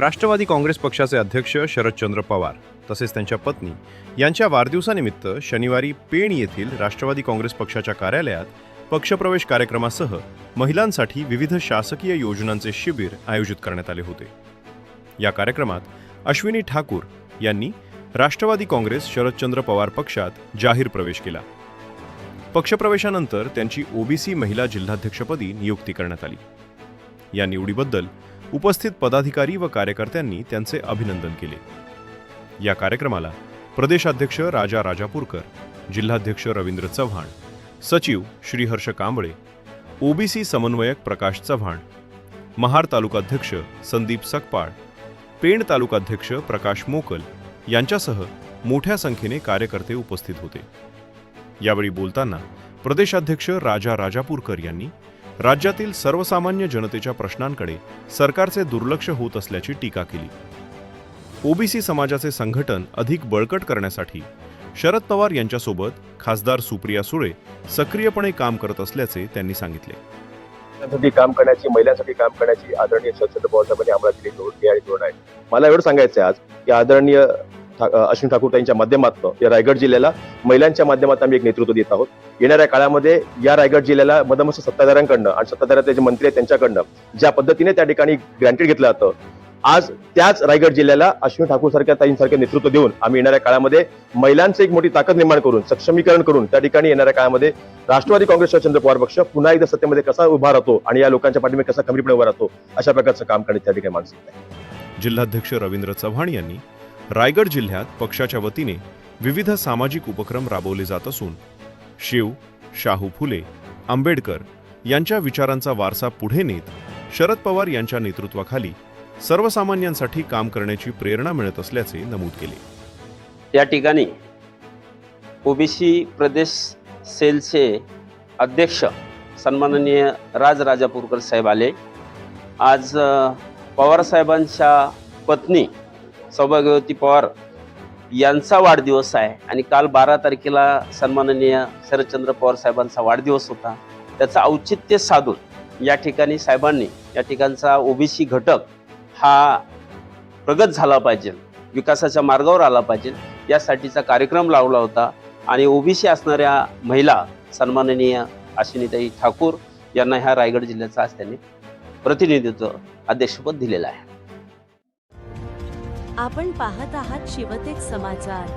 राष्ट्रवादी काँग्रेस पक्षाचे अध्यक्ष शरदचंद्र पवार तसेच त्यांच्या पत्नी. यांच्या वाढदिवसानिमित्त शनिवारी पेण येथील राष्ट्रवादी काँग्रेस पक्षाच्या कार्यालयात पक्षप्रवेश कार्यक्रमासह महिलांसाठी विविध शासकीय योजनांचे शिबिर आयोजित करण्यात आले होते. या कार्यक्रमात अश्विनी ठाकूर यांनी राष्ट्रवादी काँग्रेस शरदचंद्र पवार पक्षात जाहीर प्रवेश केला. पक्षप्रवेशानंतर त्यांची ओबीसी महिला जिल्हाध्यक्षपदी नियुक्ती करण्यात आली. या निवडीबद्दल उपस्थित पदाधिकारी व कार्यकर्त्यांनी त्यांचे अभिनंदन केले. या कार्यक्रमाला प्रदेशाध्यक्ष राजा राजापूरकर जिल्हाध्यक्ष रवींद्र चव्हाण सचिव श्रीहर्ष कांबळे ओबीसी समन्वयक प्रकाश चव्हाण महार तालुकाध्यक्ष संदीप सकपाळ पेण तालुकाध्यक्ष प्रकाश मोकल यांच्यासह मोठ्या संख्येने कार्यकर्ते उपस्थित होते. यावेळी बोलताना प्रदेशाध्यक्ष राजा राजापूरकर यांनी राज्यातील सर्वसामान्य जनतेच्या प्रश्नांकडे सरकारचे दुर्लक्ष होत असल्याची टीका केली. ओबीसी समाजाचे संघटन अधिक बळकट करण्यासाठी शरद पवार यांच्यासोबत खासदार सुप्रिया सुळे सक्रियपणे काम करत असल्याचे त्यांनी सांगितले. त्यासाठी काम करण्याची महिलांसाठी काम करण्याची आदरणीय शरद पवार साहेबांनी आम्हाला दिली धोरण आणि धोरण आहे. मला एवढं सांगायचं आहे आज की आदरणीय अश्विन ठाकूर यांच्या माध्यमातून या रायगड जिल्ह्याला महिलांच्या माध्यमातून आम्ही एक नेतृत्व देत आहोत. येणाऱ्या काळामध्ये या रायगड जिल्ह्याला मदमस्त सत्ताधाऱ्यांकडनं आणि सत्ताधाऱ्याचे जे मंत्री आहेत त्यांच्याकडनं ज्या पद्धतीने त्या ठिकाणी ग्रँटेड घेतलं जातं आज त्याच रायगड जिल्ह्याला अश्विन ठाकूर सारख्या ताईंसारखे नेतृत्व देऊन आम्ही येणाऱ्या काळामध्ये महिलांचे एक मोठी ताकद निर्माण करून सक्षमीकरण करून त्या ठिकाणी येणाऱ्या काळामध्ये राष्ट्रवादी काँग्रेसच्या चंद्र पवार पक्ष पुन्हा एकदा सत्तेमध्ये कसा उभा राहतो आणि या लोकांच्या पाठीमध्ये कसा खंबीरपणे उभा राहतो अशा प्रकारचं काम करण्यात त्या ठिकाणी मानसिकता जिल्हाध्यक्ष रवींद्र चव्हाण यांनी रायगड जिल्ह्यात पक्षाच्या वतीने विविध सामाजिक उपक्रम राबवले जात असून शिव शाहू फुले आंबेडकर यांच्या विचारांचा वारसा पुढे नेत शरद पवार यांच्या नेतृत्वाखाली सर्वसामान्यांसाठी काम करण्याची प्रेरणा मिळत असल्याचे नमूद केले. या ठिकाणी ओबीसी प्रदेश सेलचे अध्यक्ष सन्माननीय राज राजापूरकर साहेब आले. आज पवारसाहेबांच्या पत्नी सौभाग्यवती पवार यांचा वाढदिवस आहे. आणि काल बारा तारखेला सन्माननीय शरदचंद्र पवार साहेबांचा वाढदिवस होता. त्याचं औचित्य साधून या ठिकाणी साहेबांनी या ठिकाणचा ओबीसी घटक हा प्रगत झाला पाहिजे विकासाच्या मार्गावर आला पाहिजे यासाठीचा कार्यक्रम लावला होता. आणि ओबीसी असणाऱ्या महिला सन्माननीय अश्विनीताई ठाकूर यांना ह्या रायगड जिल्ह्याचा आज त्यांनी प्रतिनिधित्व अध्यक्षपद दिलेलं आहे. आपण पाहत आहात शिवतेक समाचार.